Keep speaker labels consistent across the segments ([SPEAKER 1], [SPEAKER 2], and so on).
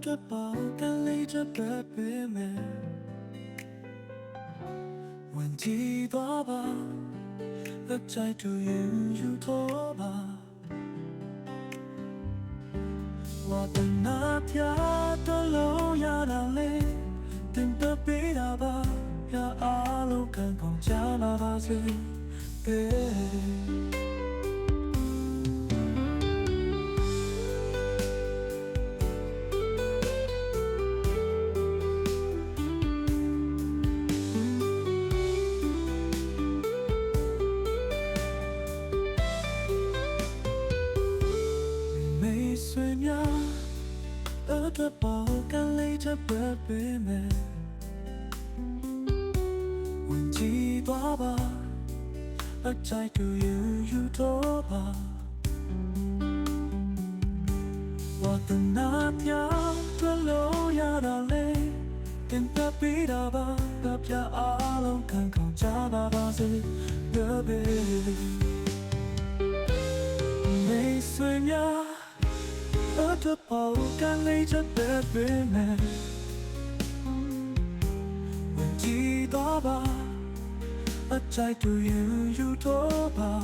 [SPEAKER 1] အတွက်ပါကလေးချက်ပဲပေးမယ်ဝင်ကြည့်သွားပါလက်ချိုက်တူရင်ယူတော့ပါဝတ်နာပြတော့လို့ရတာလေတင်တပေးတာပါရအားလုံးခံကောင်းကြလာပါစေ Hey. 饿得饱，干累着不悲美。问几多吧，而在度有有多吧。我的那条的路要到累，跟着比达吧，那片阿龙看空加巴巴是个别。没睡眠。 和的爆干累着的背面，问题多吧，啊在都有有多吧，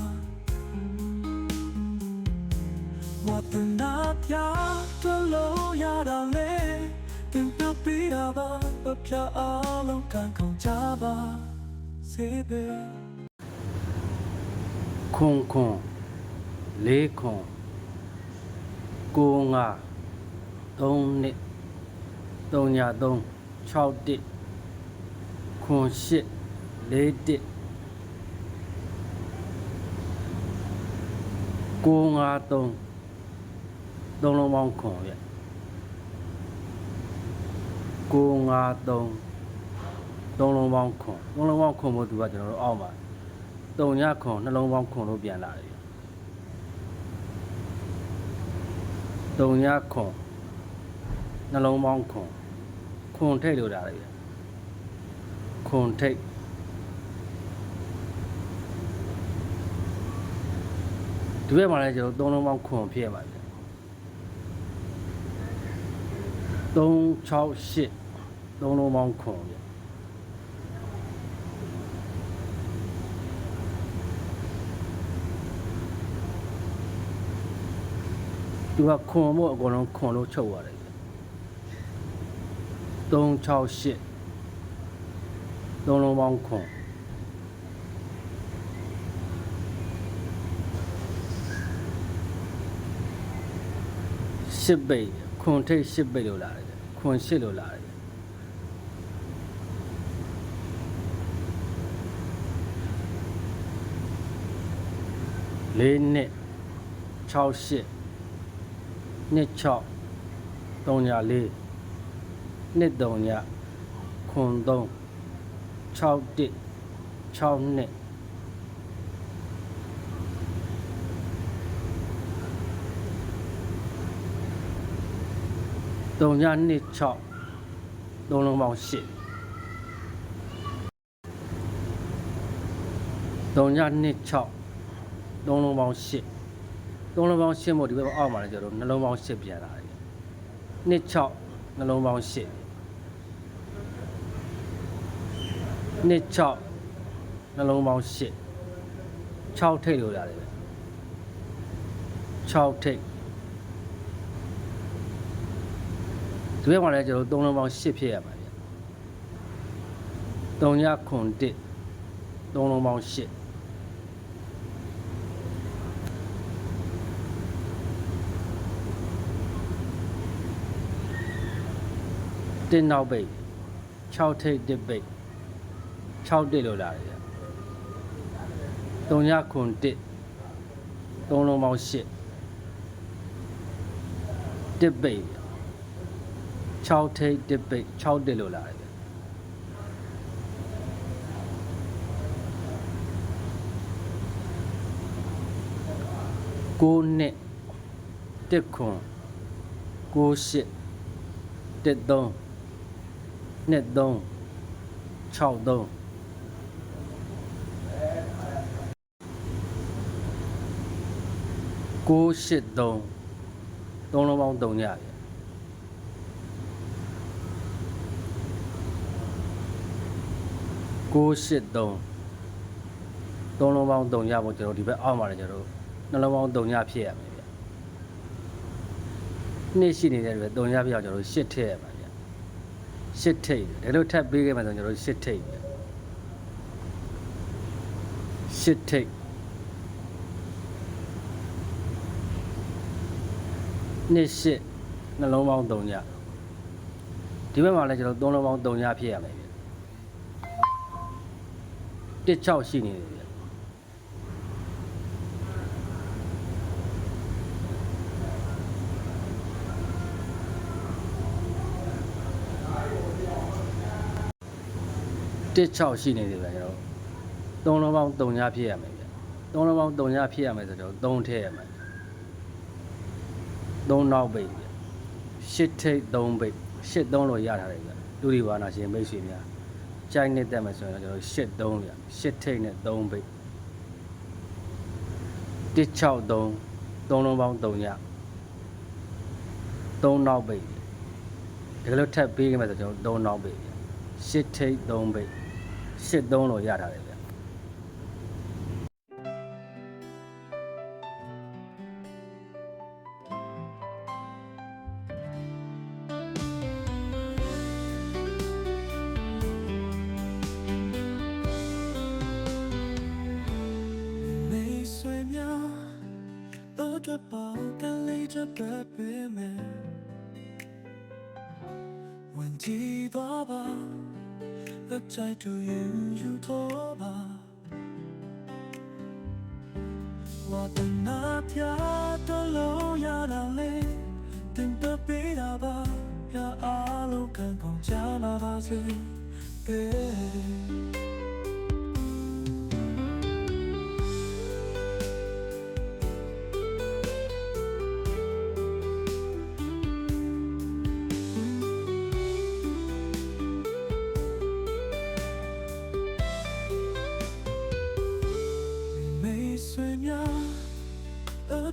[SPEAKER 1] 我的那呀的路呀的嘞，跟那比呀吧，不偏阿龙干空家
[SPEAKER 2] 吧，谁呗？空空，雷空。9 5 3 2 3ညာ3 6 1 8 4 1 953 3လုံးပေါင်းခွန်ရ953 3လုံးပေါင်းခွန်3လုံးပေါင်းခွန်မို့သူကကျွန်တော်တို့အောက်မှာ3ညခွန်နှလုံးပေါင်းခွန်လို့ပြန်လာတယ် တုံညခွန်နှလုံးပေါင်းခွန်ခွန်ထိတ်လို့လာတယ်ခွန်ထိတ်ဒီဘက်မှာလည်းကျွန်တော်သုံးလုံးပေါင်းခွန်ဖြစ်ရပါတယ်3 6 8သုံးလုံးပေါင်းခွန်ပြ သူကခွန်မို့အကုန်လုံးခွန်လို့ချုပ်ရတယ်368သုံးလုံးပေါင်းခွန်ရှစ်ပိတ်ခွန်ထိတ်ရှစ်ပိတ်လို့လာတယ်ခွန်ရှစ်လို့လာတယ်လေးနှစ်6 8နှစ်6 3ည4နှစ်3ညခွန်3 6 1 6နှစ်3ညနှစ်6သုံးလုံးပေါင်း8 3ညနှစ်6သုံးလုံးပေါင်း8 သုံးလုံးပေါင်းရှင်းဖို့ဒီဘက်အောက်မှာလည်းကျတော့နှလုံးပေါင်းရှစ်ပြန်လာတယ်နှစ်6နှလုံးပေါင်းရှစ်နှစ်6နှလုံးပေါင်းရှစ်6ထိတ်လို့ရတယ်6ထိတ်ဒီဘက်မှာလည်းကျတော့သုံးလုံးပေါင်းရှစ်ဖြစ်ရမှာဗျ3ညခွန်1သုံးလုံးပေါင်းရှစ် တင်းနောက်ပိတ်6ထိပ်တစ်ပိတ်6တစ်လို့လာတယ်3ညခွန်1 3လုံးပေါင်း8တစ်ပိတ်6ထိပ်တစ်ပိတ်6တစ်လို့လာတယ်ကိုနှစ်တစ်ခွန်ကိုရှစ်တစ်သုံး 23 63ကိုရှစ်သုံးသုံးလုံးပေါင်းသုံးကြပြီကိုရှစ်သုံးသုံးလုံးပေါင်းသုံးကြဖို့ကျွန်တော်ဒီဘက်အောက်မှာလည်းကျွန်တော်နှလုံးပေါင်းသုံးကြဖြစ်ရမယ်ဗျနှစ်ရှိနေတဲ့အတွက်သုံးကြပြအောင်ကျွန်တော်ရှစ်ထည့်ရမှာ ဗျ8ထိတ်ဒါလို့ထပ်ပေးခဲ့မှဆိုကျွန်တော်တို့8ထိတ်ဗျ8ထိတ်နှစ်ရှစ်နှလုံးပေါင်း3ညဒီဘက်မှာလည်းကျွန်တော်3လုံးပေါင်း3ညဖြစ်ရမယ်ဗျ16ရှိနေတယ် 16ရှိနေတယ်ဗျကျွန်တော်3လုံးပေါင်း3ညဖြစ်ရမယ်ဗျ3လုံးပေါင်း3ညဖြစ်ရမယ်ဆိုတော့3ထည့်ရမယ်3နောက်ပိတ်ဗျရှစ်ထိတ်3ပိတ်ရှစ်3လို့ရထားတယ်ဗျလူဒီဝါနာရှင်မိတ်ဆွေများကြိုက်နေတတ်မယ်ဆိုရင်တော့ကျွန်တော်ရှစ်3ဗျရှစ်ထိတ်နဲ့3ပိတ်163 3လုံးပေါင်း3ည3နောက်ပိတ်ဗျဒီလိုထပ်ပေးခဲ့မယ်ဆိုကျွန်တော်3နောက်ပိတ်ဗျရှစ်ထိတ်3ပိတ် ရှစ်3လို့ရထားတယ်ဗျ
[SPEAKER 1] မိတ်ဆွေများတော့တပေါကလေးတစ်ပ တ်ပေးမယ်ဝင်ကြည့်တော့ပါအကြိုက်တူရင်ယူတော့ပါဝါတနာပြတော့လို့ရတာလေတင်တ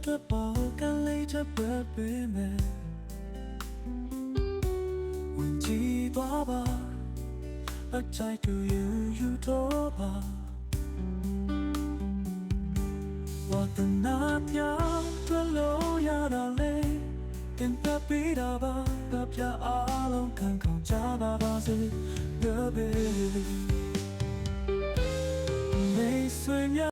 [SPEAKER 1] အတွက်ပေါ်ကလေးတစ်ပတ်ပေးမယ်ဝင်ကြည့်သွားပါအကြိုက်တူယူယူတော့ပါဝတ်နာပြတွေ့လို့ရတာလေတင်ပြပေးတာပါကပြအားလုံးခံကောင်းကြပါပါစေ baby မိတ်ဆွေများ